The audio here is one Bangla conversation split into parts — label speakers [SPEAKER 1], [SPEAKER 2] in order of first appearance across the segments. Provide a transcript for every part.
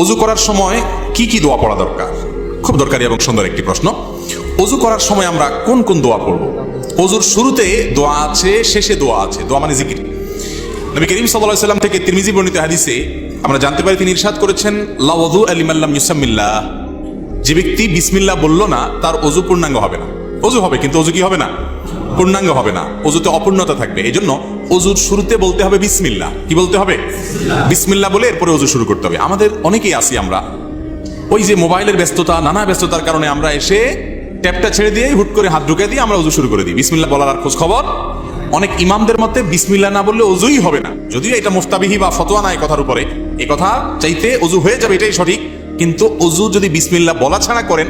[SPEAKER 1] অজু করার সময় কি কি দোয়া পড়া দরকার? খুব দরকারি এবং সুন্দর একটি প্রশ্ন। অজু করার সময় আমরা কোন কোন দোয়া পড়ব? অজুর শুরুতে দোয়া আছে, শেষে দোয়া আছে। দোয়া মানে জিকির। নবী করিম সাল্লাল্লাহু সাল্লাম থেকে তিরমিজি বর্ণিত হাদিসে আমরা জানতে পারি তিনি ইরশাদ করেছেন লাওয়াদু আলিমাল্লাম ইউসাম্মিল্লাহ। যে ব্যক্তি বিসমিল্লাহ বলল না, তার অজু পূর্ণাঙ্গ হবে না। অজু হবে, কিন্তু অজু কি হবে না? পূর্ণাঙ্গ হবে না। অজুতে অপূর্ণতা থাকবে। এই জন্য অজুর শুরুতে বলতে হবে বিসমিল্লা। কি বলতে হবে? বিসমিল্লা বলে এরপরে অজু শুরু করতে হবে। আমাদের অনেকেই আছি আমরা। ওই যে মোবাইলের ব্যস্ততা, নানা ব্যস্ততার কারণে আমরা এসে ট্যাপটা ছেড়ে দিয়ে হুট করে হাত ঢুকে দিয়ে আমরা অজু শুরু করে দিই। বিসমিল্লা বলার আর খোঁজ খবর? অনেক ইমামদের মতে বিসমিল্লা না বললে অজুই হবে না। যদিও এটা মুফতাবিহি বা ফতোয়া নাই কথার উপরে। এই কথা চাইতে অজু হয়ে যাবে, এটাই সঠিক। কিন্তু অজু যদি বিসমিল্লা বলা ছাড়া করেন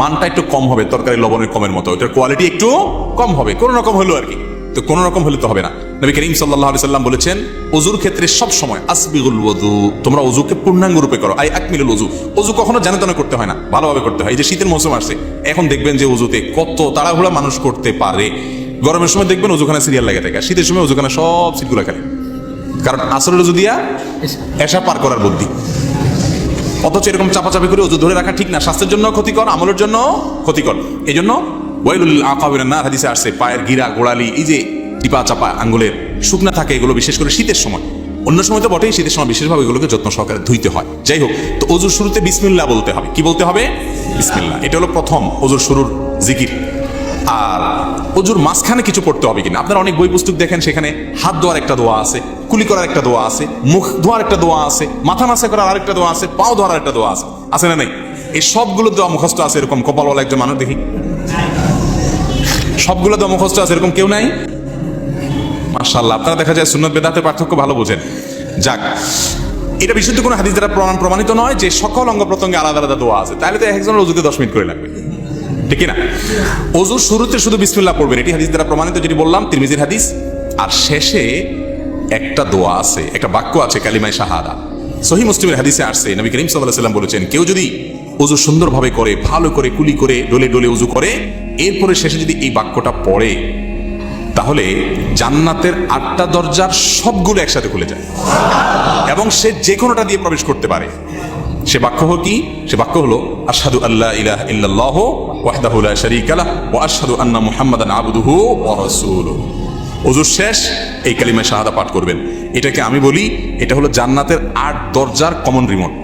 [SPEAKER 1] মানটা একটু কম হবে, তরকারি লবণের কমের মতো, এটার কোয়ালিটি একটু কম হবে, কোনো রকম হলো আর কি। তো কোনো রকম হলে তো হবে না। নবী করিম আলাইহি সাল্লাম বলেছেন অজুর ক্ষেত্রে সব সময় আসবিগুল ওযু, তোমরা অজুকে পূর্ণাঙ্গ রূপে করো, আই আকমিলুল ওযু। অজু কখনো জানে তেনে করতে হয় না, ভালোভাবে করতে হয়। এই যে শীতের মৌসুম আসছে, এখন দেখবেন যে অজুতে কত তাড়াহুড়া মানুষ করতে পারে। গরমের সময় দেখবেন অজুখানা সিরিয়াল লাগে থাকে শীতের সময় অজুখানা সব সিটগুলো খেলে। কারণ অজু দিয়া এসা পার করার বুদ্ধি। অথচ এরকম চাপাচাপি করে অজু ধরে রাখা ঠিক না। স্বাস্থ্যের জন্য ক্ষতিকর, আমলের জন্য ক্ষতিকর। এই জন্য ওয়াইলুল আকাবির না হাদিসে আসছে, পায়ের গিরা, গোড়ালি, এই যে টিপা চাপা আঙ্গুলের শুকনা থাকে, এগুলো বিশেষ করে শীতের সময়। অন্য সময় তো বটেই, শীতের সময় বিশেষভাবে এগুলোকে যত্ন সহকারে ধুইতে হয়। যাই হোক, তো অজুর শুরুতে বিসমিল্লাহ বলতে হবে। কি বলতে হবে? বিসমিল্লাহ। এটা হলো প্রথম অজুর শুরুর জিকির। আর অজুর মাঝখানে কিছু পড়তে হবে কিনা? আপনারা অনেক বই পুস্তক দেখেন, সেখানে হাত ধোয়ার একটা দোয়া আছে, কুলি করার একটা দোয়া আছে, মুখ ধোয়ার একটা দোয়া আছে, মাথা মাসা করার আরেকটা দোয়া আছে, পাও ধোয়ার একটা দোয়া আছে। আছে না নাই? এই সবগুলো দোয়া মুখস্থ আছে এরকম, কপালওয়ালা একজন মানুষ দেখি। সবগুলো দোয়া মুখস্থ আছে এরকম কেউ নাই? মার্শাল্লাহ আপনারা দেখা যায় সুন্নত বেদাতে পার্থক্য ভালো বোঝেন। যাক, এটা বিশুদ্ধ কোনো হাদিস দ্বারা প্রমাণ প্রমাণিত নয় যে সকল অঙ্গ প্রত্যঙ্গে আলাদা আলাদা দোয়া আছে। তাহলে তো একজনের অজুতে দশ মিনিট করে লাগবে। ঠিক না অজুর শুরুতে শুধু বিসমিল্লাহ পড়বেন, এটি হাদিস দ্বারা প্রমাণিত, যেটি বললাম, তিরমিজির হাদিস। আর শেষে একটা দোয়া আছে, একটা বাক্য আছে, কালিমায় শাহাদা। সহি মুসলিমের হাদিসে আসছে, নবী করিম সাল্লাহ সাল্লাম বলেছেন, কেউ যদি অজু সুন্দরভাবে করে, ভালো করে, কুলি করে, ডলে ডলে উজু করে, এরপরে শেষে যদি এই বাক্যটা পড়ে, তাহলে জান্নাতের আটটা দরজার সবগুলো একসাথে খুলে যায়। এবং সে যে কোনোটা দিয়ে প্রবেশ করতে পারে। সে বাক্য হল কি? সে বাক্য হল আসাদু আল্লাহ ইলাহ ইল্লাল্লাহ ওয়াহদাহু লা আলাহ লাহ ওয়া আশহাদু আন্না মুহাম্মাদান আবদুহু ওয়া রাসূলুহু। ওজুর শেষ, এই কালিমায় শাহাদা পাঠ করবেন। এটাকে আমি বলি, এটা হলো জান্নাতের আট দরজার কমন রিমোট